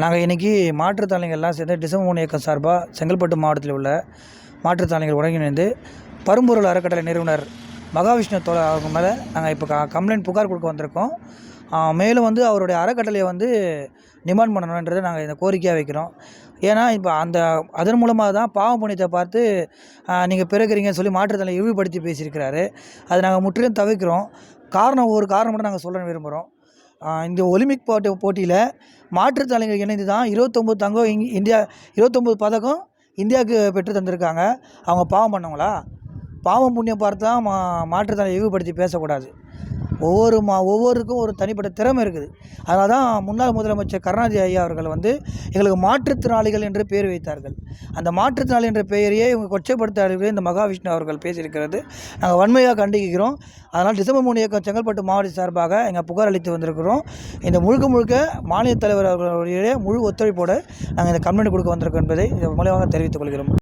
நாங்கள் இன்றைக்கி மாற்றுத்தாளிகள்லாம் சேர்ந்து டிசம்பர் மூணு இயக்கம் சார்பாக செங்கல்பட்டு மாவட்டத்தில் உள்ள மாற்றுத்தாளிகள் ஒருங்கிணைந்து பரும்பொருள் அறக்கட்டளை நிறுவனர் மகாவிஷ்ணு தோழ அவங்க மேலே நாங்கள் இப்போ க கம்ப்ளைண்ட் புகார் கொடுக்க வந்திருக்கோம். மேலும் வந்து அவருடைய அறக்கட்டளையை வந்து டிமாண்ட் பண்ணணுன்றதை நாங்கள் இந்த கோரிக்கையாக வைக்கிறோம். ஏன்னா இப்போ அந்த அதன் மூலமாக தான் பாவம் புண்ணியத்தை பார்த்து நீங்கள் பிறகுறீங்கன்னு சொல்லி மாற்றுத்திறனை இழிவுபடுத்தி பேசியிருக்கிறாரு. அதை நாங்கள் முற்றிலும் தவிர்க்கிறோம். காரணம் ஒரு காரணம் மட்டும் நாங்கள் சொல்ல விரும்புகிறோம். இந்த ஒலிம்பிக் போட்டி போட்டியில் மாற்றுத்தாளிகள் இணைந்து தான் இருபத்தொம்போது தங்கம் இங் இந்தியா இருபத்தொம்போது பதக்கம் இந்தியாவுக்கு பெற்று தந்திருக்காங்க. அவங்க பாவம் பண்ணவங்களா? பாவம் புண்ணியம் பார்த்து தான் மா மாற்றுத்தாளி இழிவுபடுத்தி பேசக்கூடாது. ஒவ்வொரு மா ஒவ்வொருக்கும் ஒரு தனிப்பட்ட திறமை இருக்குது. அதனால தான் முன்னாள் முதலமைச்சர் கருணாநிதி ஐயா அவர்கள் வந்து எங்களுக்கு மாற்றுத்திறனாளிகள் என்று பெயர் வைத்தார்கள். அந்த மாற்றுத்திறனாளி என்ற பெயரையே இவங்க கொச்சைப்படுத்தார்கள் இந்த மகாவிஷ்ணு அவர்கள் பேசியிருக்கிறது. நாங்கள் வன்மையாக கண்டிக்கிறோம். அதனால் டிசம்பர் மூணு இயக்கம் செங்கல்பட்டு மாவட்ட சார்பாக எங்கள் புகார் அளித்து வந்திருக்கிறோம். இந்த முழுக்க முழுக்க மாநில தலைவர் அவர்களுடைய முழு ஒத்துழைப்போடு நாங்கள் இந்த கம்ப்ளைண்ட் கொடுக்க வந்திருக்கோம் என்பதை இது மூலமாக தெரிவித்துக் கொள்கிறோம்.